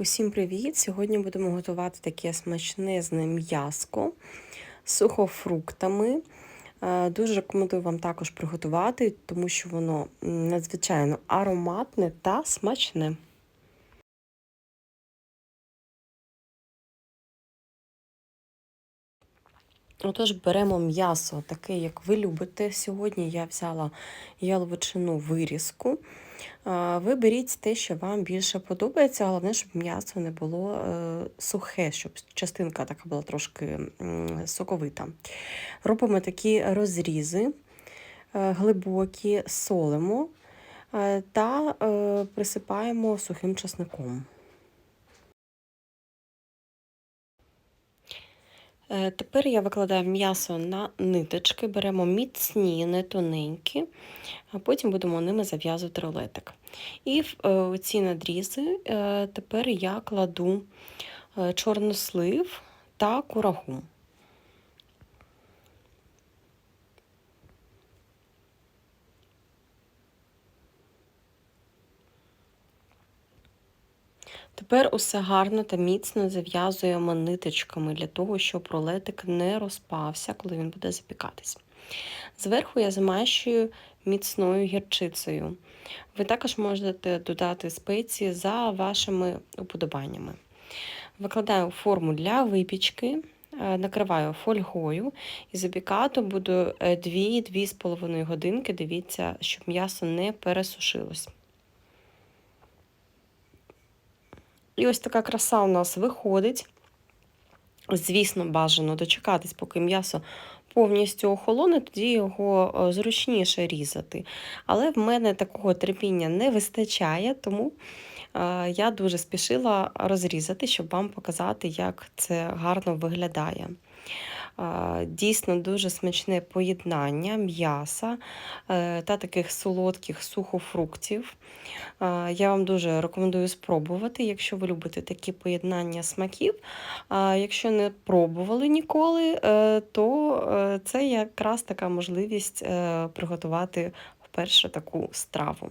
Усім привіт! Сьогодні будемо готувати таке смачнезне м'яско з сухофруктами. Е, Дуже рекомендую вам також приготувати, тому що воно надзвичайно ароматне та смачне. Отож, беремо м'ясо, таке, як ви любите. Сьогодні я взяла яловичину вирізку. Ви беріть те, що вам більше подобається, головне, щоб м'ясо не було е, сухе, щоб частинка така була трошки соковита. Робимо такі розрізи е, глибокі, солимо е, та присипаємо сухим часником. Тепер я викладаю м'ясо на ниточки, беремо міцні, не тоненькі, а потім будемо ними зав'язувати рулетик. І в е, ці надрізи е, тепер я кладу е, чорнослив та курагу. Тепер усе гарно та міцно зав'язуємо ниточками для того, щоб рулетик не розпався, коли він буде запікатись. Зверху я замащую міцною гірчицею. Ви також можете додати спеції за вашими уподобаннями. Викладаю форму для випічки, е, накриваю фольгою і запікати буду 2-2,5 годинки. Дивіться, щоб м'ясо не пересушилось. І ось така краса у нас виходить. Звісно, бажано дочекатись, поки м'ясо повністю охолоне, тоді його зручніше різати. Але в мене такого терпіння не вистачає, тому я дуже спішила розрізати, щоб вам показати, як це гарно виглядає. Дійсно дуже смачне поєднання м'яса е, та таких солодких сухофруктів. Я вам дуже рекомендую спробувати, якщо ви любите такі поєднання смаків. Якщо не пробували ніколи, е, то е, це якраз така можливість приготувати вперше таку страву.